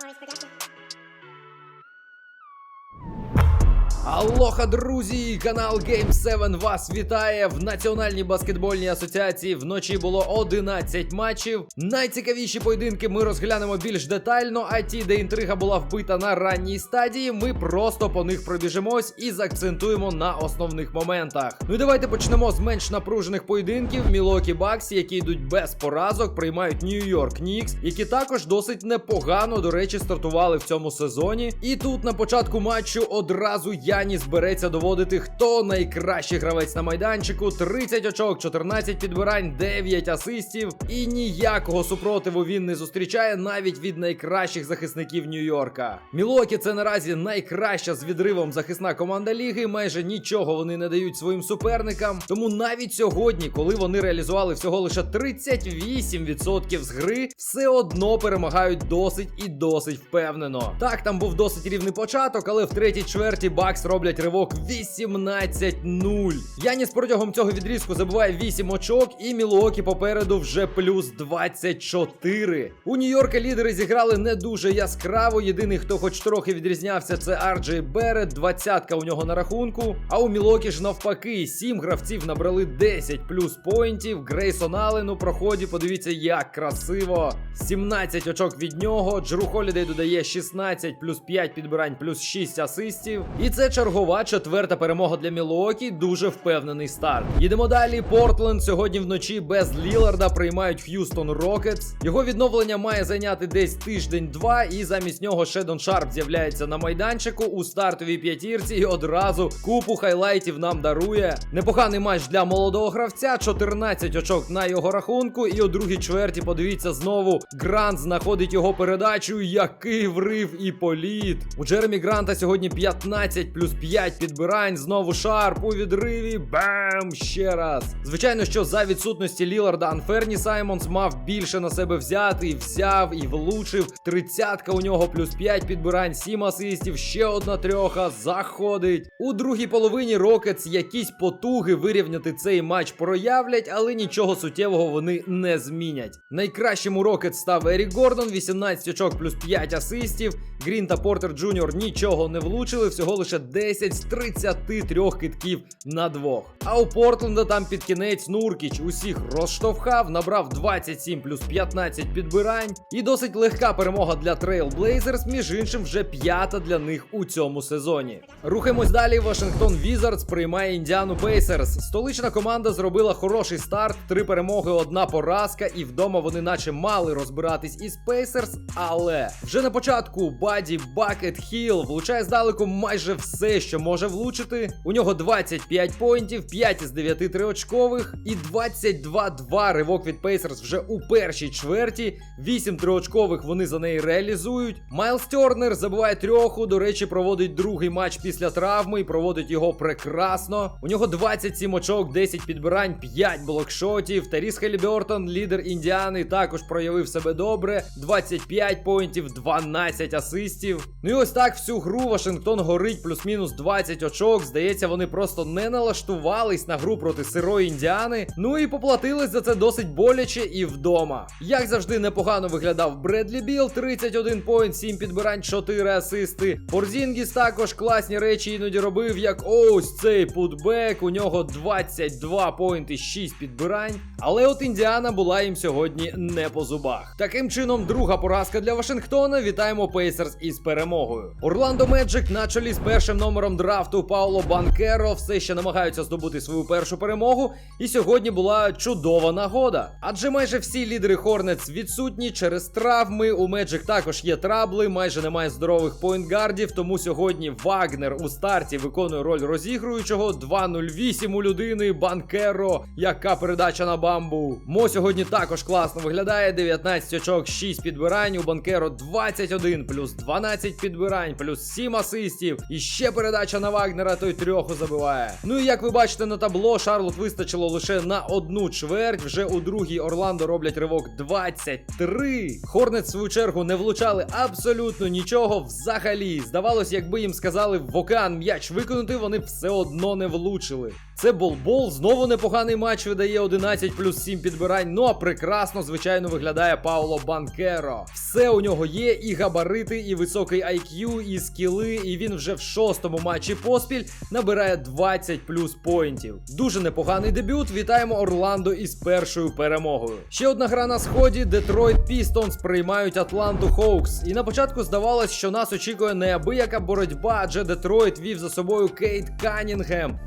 Mars Productions. Алоха, друзі! Канал Game 7 вас вітає в Національній баскетбольній асоціації. Вночі було 11 матчів. Найцікавіші поєдинки ми розглянемо більш детально. А ті, де інтрига була вбита на ранній стадії, ми просто по них пробіжимось і заакцентуємо на основних моментах. Ну і давайте почнемо з менш напружених поєдинків. Мілокі Бакс, які йдуть без поразок, приймають Нью-Йорк Нікс, які також досить непогано, до речі, стартували в цьому сезоні. І тут на початку матчу одразу Яніс береться доводити, хто найкращий гравець на майданчику. 30 очок, 14 підбирань, 9 асистів. І ніякого супротиву він не зустрічає навіть від найкращих захисників Нью-Йорка. Мілокі це наразі найкраща з відривом захисна команда ліги. Майже нічого вони не дають своїм суперникам. Тому навіть сьогодні, коли вони реалізували всього лише 38% з гри, все одно перемагають досить і досить впевнено. Так, там був досить рівний початок, але в третій чверті Бакс роблять ривок 18-0. Яніс протягом цього відрізку забиває 8 очок, і Мілуокі попереду вже плюс 24. У Нью-Йорка лідери зіграли не дуже яскраво. Єдиний, хто хоч трохи відрізнявся, це Арджей Берет, двадцятка у нього на рахунку. А у Мілокі ж навпаки, 7 гравців набрали 10 плюс поінтів. Грейсон Аллен у проході. Подивіться, як красиво. 17 очок від нього. Джеру Холідей додає 16 плюс 5 підбирань, плюс 6 асистів. І це чергова четверта перемога для Мілуокі. Дуже впевнений старт. Їдемо далі. Портленд сьогодні вночі без Ліларда приймають Х'юстон Рокетс. Його відновлення має зайняти десь тиждень-два, і замість нього Шедон Шарп з'являється на майданчику у стартовій п'ятірці і одразу купу хайлайтів нам дарує. Непоганий матч для молодого гравця. 14 очок на його рахунку. І у другій чверті, подивіться, знову Грант знаходить його передачу. Який врив і політ. У Джеремі Гранта сьогодні 15 плюс 5 підбирань. Знову шарп у відриві. Бам! Ще раз. Звичайно, що за відсутності Ліларда Анферні Саймонс мав більше на себе взяти. І взяв і влучив. Тридцятка у нього плюс 5 підбирань, 7 асистів, ще одна трьоха. Заходить. У другій половині Рокетс якісь потуги вирівняти цей матч проявлять, але нічого суттєвого вони не змінять. Найкращим у Рокетс став Ерік Гордон, 18 очок плюс 5 асистів. Грін та Портер Джуніор нічого не влучили, всього лише 10 з 33 китків на двох. А у Портленда там під кінець Нуркіч усіх розштовхав, набрав 27 плюс 15 підбирань. І досить легка перемога для Trail Blazers, між іншим, вже п'ята для них у цьому сезоні. Рухаємось далі. Вашингтон Візардс приймає Індіану Пейсерс. Столична команда зробила хороший старт, три перемоги, одна поразка, і вдома вони наче мали розбиратись із Пейсерс, але вже на початку Баді Бакет Хіл влучає здалеку майже все, що може влучити. У нього 25 поінтів, 5 із 9 триочкових і 22-2 ривок від Пейсерс вже у першій чверті. 8 триочкових вони за неї реалізують. Майлз Тернер забиває трьоху. До речі, проводить другий матч після травми і проводить його прекрасно. У нього 27 очок, 10 підбирань, 5 блокшотів. Таріс Хелібертон, лідер Індіани, також проявив себе добре. 25 поінтів, 12 асистів. Ну і ось так всю гру Вашингтон горить плюс-мінус 20 очок. Здається, вони просто не налаштувались на гру проти сирої індіани. Ну і поплатились за це досить боляче і вдома. Як завжди, непогано виглядав Бредлі Біл, 31 поінт, 7 підбирань, 4 асисти. Порзінгіс також класні речі іноді робив, як ось цей путбек. У нього 22 поінти, 6 підбирань. Але от Індіана була їм сьогодні не по зубах. Таким чином, друга поразка для Вашингтона. Вітаємо Пейсерс із перемогою. Орландо Меджик на чолі з першим номером драфту Пауло Банкеро все ще намагаються здобути свою першу перемогу. І сьогодні була чудова нагода. Адже майже всі лідери Хорнетс відсутні через травми. У Меджик також є трабли, майже немає здорових поінтгардів. Тому сьогодні Вагнер у старті виконує роль розігруючого. 2-0-8 у людини. Банкеро. Яка передача на бамбу. Мо сьогодні також класно виглядає. 19 очок, 6 підбирань. У Банкеро 21 плюс 12 підбирань, плюс 7 асистів. І ще передача на Вагнера, той трьоху забиває. Ну і як ви бачите на табло, Шарлот вистачило лише на одну чверть. Вже у другій Орландо роблять ривок 23. Хорнет, в свою чергу, не влучали абсолютно нічого взагалі. Здавалось, якби їм сказали в океан м'яч виконати, вони все одно не влучили. Це болбол, знову непоганий матч видає 11 плюс 7 підбирань. Ну а прекрасно, звичайно, виглядає Пауло Банкеро. Все у нього є, і габарити, і високий IQ, і скіли, і він вже в шостому матчі поспіль набирає 20 плюс поінтів. Дуже непоганий дебют. Вітаємо Орландо із першою перемогою. Ще одна гра на сході: Детройт Пістонс приймають Атланту Хоукс. І на початку здавалось, що нас очікує неабияка боротьба, адже Детройт вів за собою Кейт Канінгем.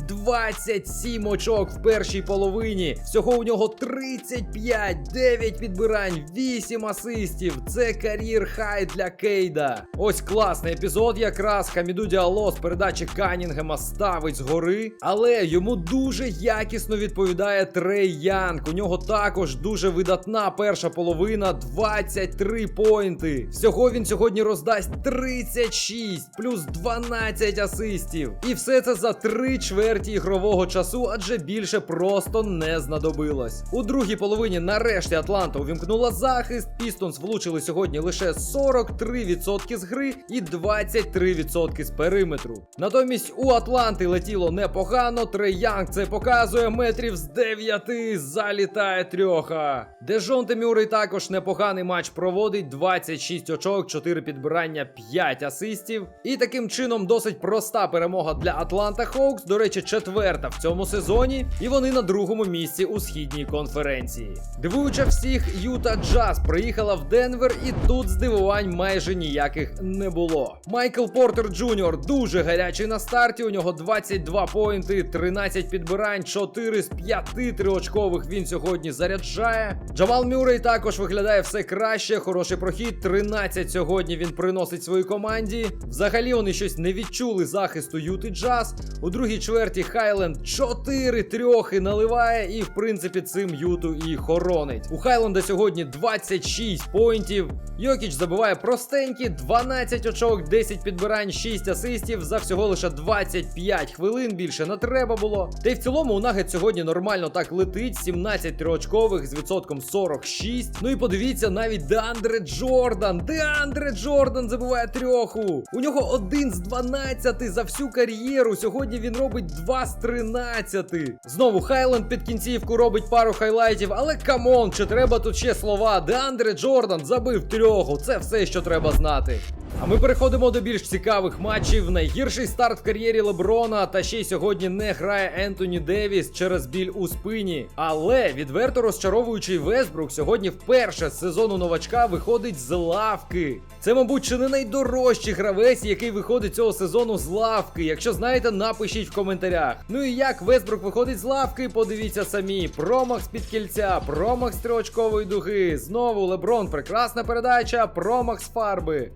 27 очок в першій половині. Всього у нього 35, 9 підбирань, 8 асистів. Це кар'єр хай для Кейда. Ось класний епізод. Якраз Хаміду Діало з передачі Канінгема ставить згори, але йому дуже якісно відповідає Трей Янг. У нього також дуже видатна перша половина, 23 поінти. Всього він сьогодні роздасть 36 плюс 12 асистів. І все це за 3 чверті ігрового часу, адже більше просто не знадобилось. У другій половині нарешті Атланта увімкнула захист. Пістонс влучили сьогодні лише 43% з гри і 23% з периметру. Натомість у Атланти летіло непогано. Трей Янг це показує метрів з 9 залітає трьоха. Дежонте Мюррей також непоганий матч проводить 26 очок, 4 підбирання, 5 асистів. І таким чином досить проста перемога для Атланта Хоукс. До речі, четверта в цьому сезоні. І вони на другому місці у східній конференції. Дивуюча всіх, Юта Джаз приїхала в Денвер, і тут здивувань майже ніяких не було. Майкл Портер Джуніор дуже гарячий на старті. У нього 22 поінти, 13 підбирань, 4 з 5 триочкових він сьогодні заряджає. Джамал Мюррей також виглядає все краще. Хороший прохід. 13 сьогодні він приносить своїй команді. Взагалі вони щось не відчули захисту Юти Джаз. У другій чверті Хайленд 4 трьохи наливає, і в принципі цим Юту і хоронить. У Хайленда сьогодні 26 поінтів. Йокіч забиває простенькі, 12 очок, 10 підбирань, 6 асистів за всього лише 25 хвилин. Більше не треба було. Та й в цілому у Нагет сьогодні нормально так летить. 17 триочкових з відсотком 46. Ну і подивіться, навіть Деандре Джордан. Деандре Джордан забиває трьоху. У нього один з 12 за всю кар'єру. Сьогодні він робить 2 з 13. Знову Хайленд під кінцівку робить пару хайлайтів, але камон, чи треба тут ще слова? Деандре Джордан забив трьох. Це все, що треба знати. А ми переходимо до більш цікавих матчів. Найгірший старт в кар'єрі Леброна, та ще й сьогодні не грає Ентоні Девіс через біль у спині. Але відверто розчаровуючий Весбрук сьогодні вперше з сезону новачка виходить з лавки. Це, мабуть, чи не найдорожчий гравець, який виходить цього сезону з лавки. Якщо знаєте, напишіть в коментарях. Ну і як Весбрук виходить з лавки, подивіться самі. Промах з під кільця, промах з триочкової дуги. Знову Леброн, прекрасна передача, промах з фарби.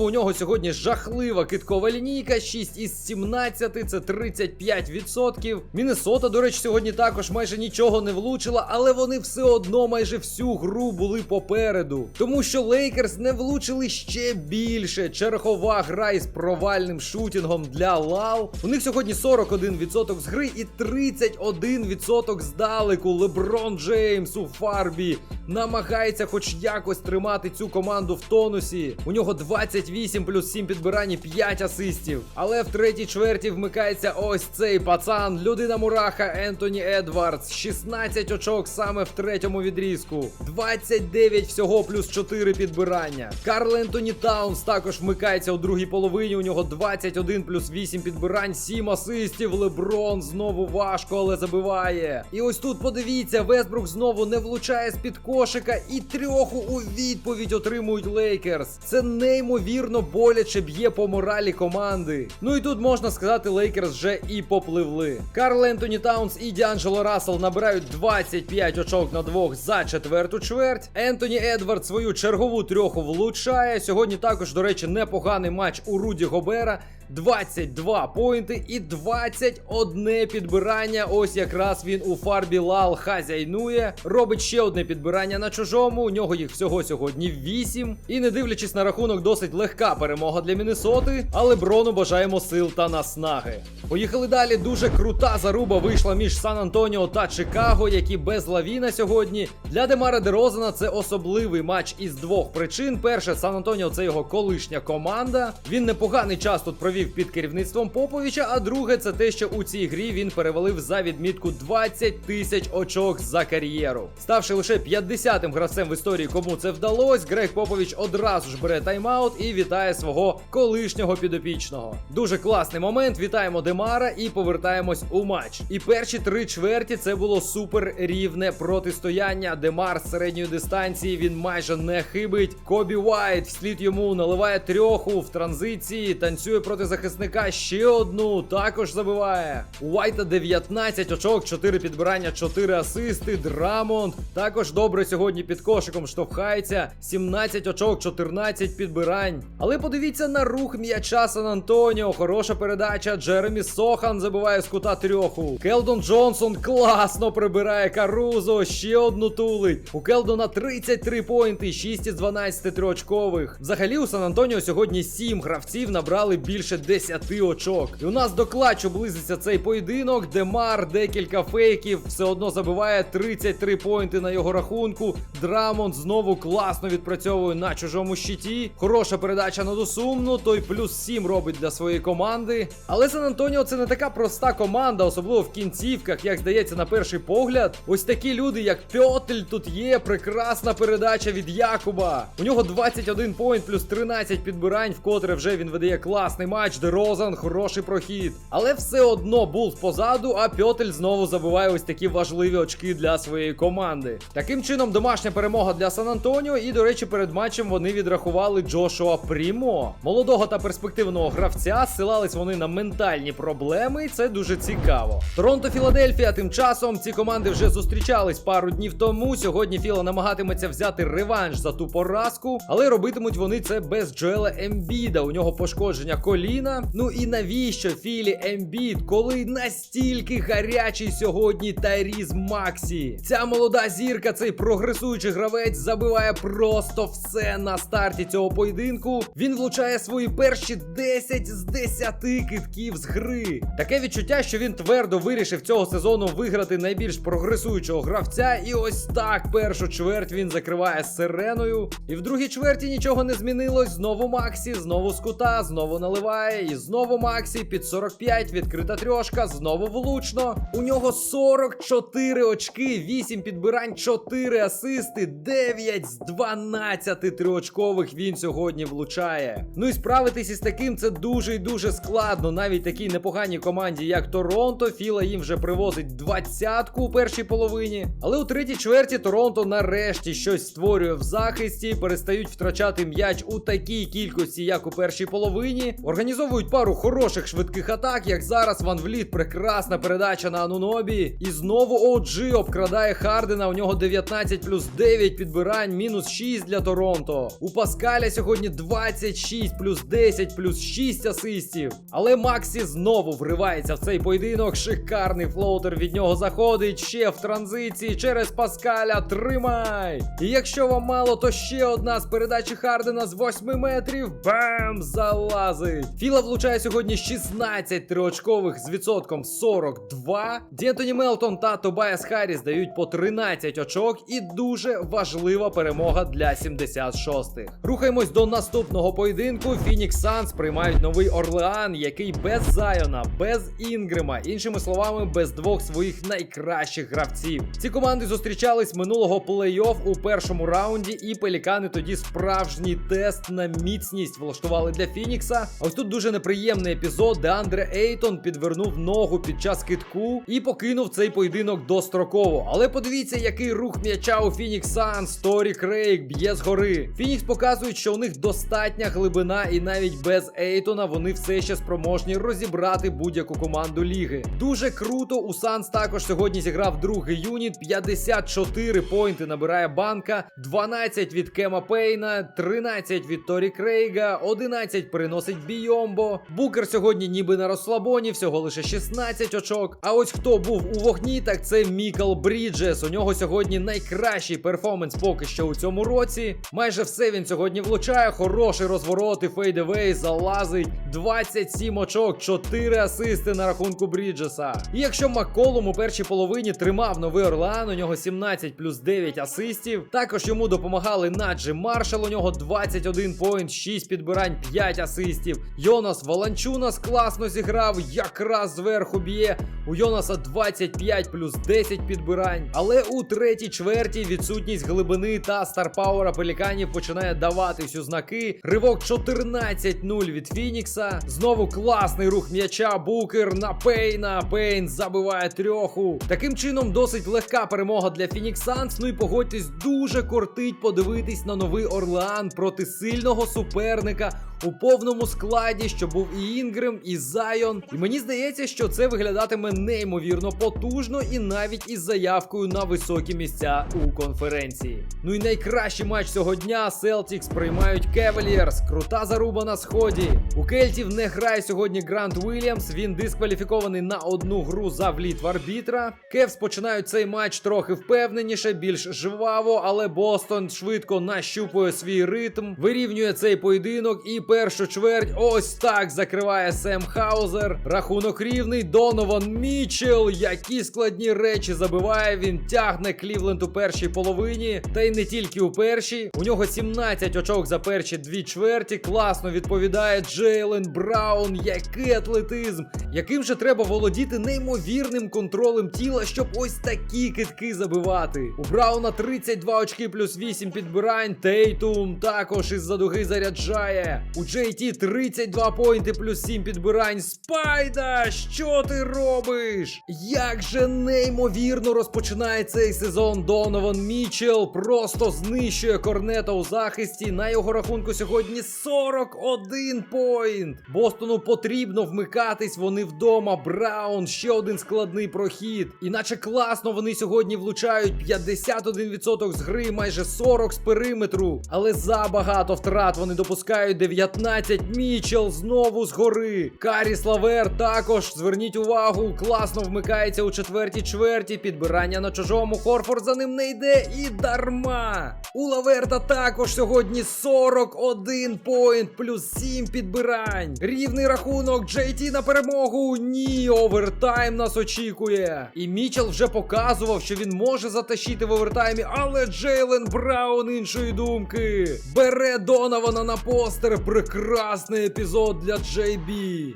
Знову у нього сьогодні жахлива киткова лінійка, 6 із 17, це 35%. Міннесота, до речі, сьогодні також майже нічого не влучила, але вони все одно майже всю гру були попереду. Тому що Лейкерс не влучили ще більше. Чергова гра із провальним шутінгом для Лал. У них сьогодні 41% з гри і 31% здалеку. Леброн Джеймс у фарбі намагається хоч якось тримати цю команду в тонусі. У нього 28 плюс 7 підбирань і 5 асистів. Але в третій чверті вмикається ось цей пацан, людина мураха Ентоні Едвардс. 16 очок саме в третьому відрізку. 29 всього плюс 4 підбирання. Карл Ентоні Таунс також вмикається у другій половині. У нього 21 плюс 8 підбирань, 7 асистів. Леброн знову важко, але забиває. І ось тут подивіться, Весбрук знову не влучає з-під кошика і трьоху у відповідь отримують Лейкерс. Це неймовірно боляче б'є по моралі команди. Ну і тут можна сказати, Лейкерс вже і попливли. Карл Ентоні Таунс і Діанджело Рассел набирають 25 очок на двох за четверту чверть. Ентоні Едвард свою чергову трьоху влучає. Сьогодні також, до речі, непоганий матч у Руді Гобера. 22 поінти і 21 підбирання. Ось якраз він у фарбі Лал хазяйнує. Робить ще одне підбирання. на чужому. У нього їх всього сьогодні 8. І не дивлячись на рахунок, досить легка перемога для Міннесоти, але Брону бажаємо сил та наснаги. Поїхали далі. Дуже крута заруба вийшла між Сан Антоніо та Чикаго, які без лавіна сьогодні. Для Демара Дерозена це особливий матч із двох причин. Перше, Сан Антоніо це його колишня команда. Він непоганий час тут провів під керівництвом Поповича. А друге, це те, що у цій грі він перевалив за відмітку 20 тисяч очок за кар'єру. Ставши лише 50-м гравцем в історії, кому це вдалося, Грег Попович одразу ж бере тайм-аут і вітає свого колишнього підопічного. Дуже класний момент. Вітаємо Демара і повертаємось у матч. І перші три чверті це було супер рівне протистояння. Демар з середньої дистанції він майже не хибить. Кобі Уайт вслід йому наливає трьоху в транзиції, танцює проти захисника ще одну. Також забиває. У Уайта 19 очок, 4 підбирання, 4 асисти. Драмонд також добре сьогодні під кошиком штовхається. 17 очок, 14 підбирань. Але подивіться на рух м'яча Сан Антоніо. Хороша передача. Джеремі Сохан забиває з кута трьоху. Келдон Джонсон класно прибирає Карузо. Ще одну тулить. У Келдона 33 поінти, 6 із 12 триочкових. Взагалі у Сан Антоніо сьогодні 7 гравців набрали більше 10 очок. І у нас до клатчу близиться цей поєдинок. Демар, декілька фейків, все одно забиває 33 поінти на його рахунку. Драмонд знову класно відпрацьовує на чужому щиті. Хороша передача на досумну. Той плюс 7 робить для своєї команди. Але Сан Антоніо це не така проста команда, особливо в кінцівках, як здається, на перший погляд. Ось такі люди, як Пьотель, тут є. Прекрасна передача від Якуба. У нього 21 поінт плюс 13 підбирань, вкотре вже він видає класний матч. Де Розан, хороший прохід. Але все одно Булс позаду, а Пьотель знову забиває ось такі важливі очки для своєї команди. Таким чином, домашня перемога для Сан Антоніо. І, до речі, перед матчем вони відрахували Джошуа Прімо, молодого та перспективного гравця. Силались вони на ментальні проблеми, і це дуже цікаво. Торонто Філадельфія. Тим часом ці команди вже зустрічались пару днів тому. Сьогодні Філа намагатиметься взяти реванш за ту поразку, але робитимуть вони це без Джоела Ембіда. У нього пошкодження коліна. Ну і навіщо Філі Ембід, коли настільки гарячий сьогодні Тайріз Максі? Ця молода зірка, цей прогресуючий гравець, забиває просто все на старті цього поєдинку. Він влучає свої перші 10 з 10 китків з гри. Таке відчуття, що він твердо вирішив цього сезону виграти найбільш прогресуючого гравця. І ось так першу чверть він закриває сиреною. І в другій чверті нічого не змінилось. Знову Максі, знову з кута, знову наливає. І знову Максі під 45, відкрита трьошка, знову влучно. У нього 44 очки, 8 підбирань, 4 асисти, 9 з 12 триочкових він сьогодні влучає. Ну і справитись із таким це дуже і дуже складно. Навіть такій непоганій команді, як Торонто, Філа їм вже привозить двадцятку у першій половині. Але у третій чверті Торонто нарешті щось створює в захисті, перестають втрачати м'яч у такій кількості, як у першій половині. Організовують пару хороших швидких атак, як зараз Ван Вліт, прекрасна передача на Анунобі. І знову OG обкрадає Хардена. У нього 19 плюс 9 підбирань, мінус 6 для Торонто. У Паскаля сьогодні 26 плюс 10 плюс 6 асистів. Але Максі знову вривається в цей поєдинок. Шикарний флоутер від нього заходить. Ще в транзиції через Паскаля. Тримай! І якщо вам мало, то ще одна з передачі Хардена з 8 метрів. Бам! Залазить! Філа влучає сьогодні 16 триочкових з відсотком 42. Д'єнтоні Мелтон та Тобайас Харріс дають по 13 очок. І дуже важлива перемога для 76-х. Рухаємось до наступного поєдинку. Фінікс Санс приймають новий Орлеан, який без Зайона, без Інгрема, іншими словами, без двох своїх найкращих гравців. Ці команди зустрічались минулого плей-офф у першому раунді, і пелікани тоді справжній тест на міцність влаштували для Фінікса. Ось тут дуже неприємний епізод, де Андре Ейтон підвернув ногу під час китку і покинув цей поєдинок достроково. Але подивіться, який рух м'яча у Фінікс Санс. Торі Крейг б'є згори. Фінікс показують, що у них достатня глибина, і навіть без Ейтона вони все ще спроможні розібрати будь-яку команду ліги. Дуже круто. У Санс також сьогодні зіграв другий юніт. 54 поінти набирає банка, 12 від Кема Пейна, 13 від Торі Крейга, 11 переносить Бійомбо. Букер сьогодні ніби на розслабоні, всього лише 16 очок. А ось хто був у вогні, так це Мікал Бріджес. У нього сьогодні найкращий перформанс поки що у цьому році. Майже все він сьогодні влучає. Хороший розворот і фейдевей залазить. 27 очок, 4 асисти на рахунку Бріджеса. І якщо Макколум у першій половині тримав новий Орлеан, у нього 17 плюс 9 асистів. Також йому допомагали Наджі Маршал, у нього 21 поінт, 6 підбирань, 5 асистів. Йонас Валанчунас класно зіграв, якраз зверху б'є. У Йонаса 25 плюс 10 підбирань. Але у третій чверті відсутність глибини та старпауера пеліканів починає давати всю знаки. Ривок 14-0 від Фінікса. Знову класний рух м'яча. Букер на Пейна. Пейн забиває трьоху. Таким чином, досить легка перемога для Фініксанс. Ну і погодьтесь, дуже кортить подивитись на новий Орлеан проти сильного суперника. У повному складі, що був і Інгрем, і Зайон. І мені здається, що це виглядатиме неймовірно потужно і навіть із заявкою на високі місця у конференції. Ну і найкращий матч цього дня Селтікс приймають Кевеліерс. Крута заруба на сході. У Кельтів не грає сьогодні Грант Уільямс. Він дискваліфікований на одну гру за вліт в арбітра. Кевс починають цей матч трохи впевненіше, більш жваво, але Бостон швидко нащупує свій ритм, вирівнює цей поєдинок і першу чверть ось так закриває Сем Хаузер. Рахунок рівний. Донован Мічел. Які складні речі забиває. Він тягне Клівленд у першій половині. Та й не тільки у першій. У нього 17 очок за перші дві чверті. Класно відповідає Джейлен Браун. Який атлетизм! Яким же треба володіти неймовірним контролем тіла, щоб ось такі китки забивати. У Брауна 32 очки плюс 8 підбирань. Тейтум також із-за дуги заряджає. У JT 32 поінти плюс 7 підбирань. Спайда! Що ти робиш? Як же неймовірно розпочинає цей сезон Донован Мічел. Просто знищує корнета у захисті. На його рахунку сьогодні 41 поінт. Бостону потрібно вмикатись. Вони вдома. Браун, ще один складний прохід. Іначе класно вони сьогодні влучають 51% з гри, майже 40 з периметру. Але забагато втрат вони допускають 19. Мічел знову згори. Каріс Лавер також зверніть увагу, класно вмикається у четвертій чверті. Підбирання на чужому. Хорфорд за ним не йде і дарма. У Лаверта також сьогодні 41 поінт плюс 7 підбирань. Рівний рахунок. JT на перемогу. Ні, овертайм нас очікує. І Мічел вже показував, що він може затащити в овертаймі, але Джейлен Браун іншої думки. Бере Донована на постер. Прекрасний епізод для JB.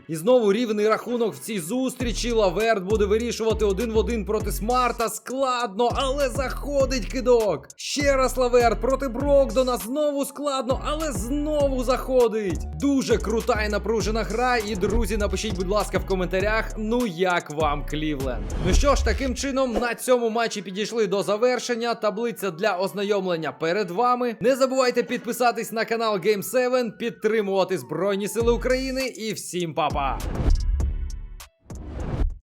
І знову рівний рахунок в цій зустрічі. Лаверт буде вирішувати один в один проти Смарта. Складно, але заходить кидок. Ще раз Лаверт проти Брокдона. Знову складно, але знову заходить. Дуже крута і напружена гра. І друзі, напишіть, будь ласка, в коментарях. Ну як вам Клівленд? Ну що ж, таким чином на цьому матчі підійшли до завершення. Таблиця для ознайомлення перед вами. Не забувайте підписатись на канал Game7, підтримувати Збройні Сили України і всім па-па!